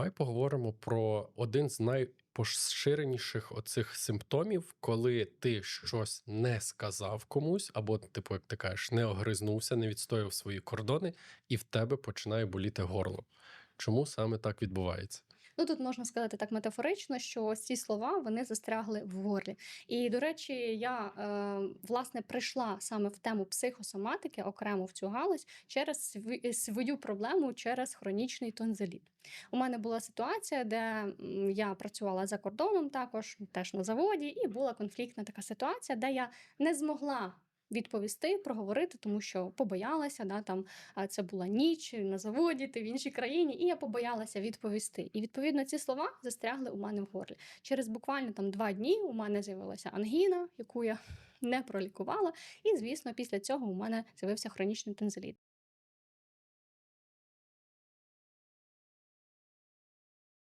Давай поговоримо про один з найпоширеніших оцих симптомів, коли ти щось не сказав комусь, або, типу, як ти кажеш, не огризнувся, не відстояв свої кордони, і в тебе починає боліти горло. Чому саме так відбувається? Ну тут можна сказати так метафорично, що ці слова вони застрягли в горлі. І до речі, я е, власне прийшла саме в тему психосоматики окремо в цю галузь через свою проблему через хронічний тонзиліт. У мене була ситуація, де я працювала за кордоном, також теж на заводі, і була конфліктна така ситуація, де я не змогла. Відповісти, проговорити, тому що побоялася, да, там а, це була ніч на заводі, ти в іншій країні, і я побоялася відповісти. І відповідно ці слова застрягли у мене в горлі. Через буквально там два дні у мене з'явилася ангіна, яку я не пролікувала. І звісно, після цього у мене з'явився хронічний тонзиліт.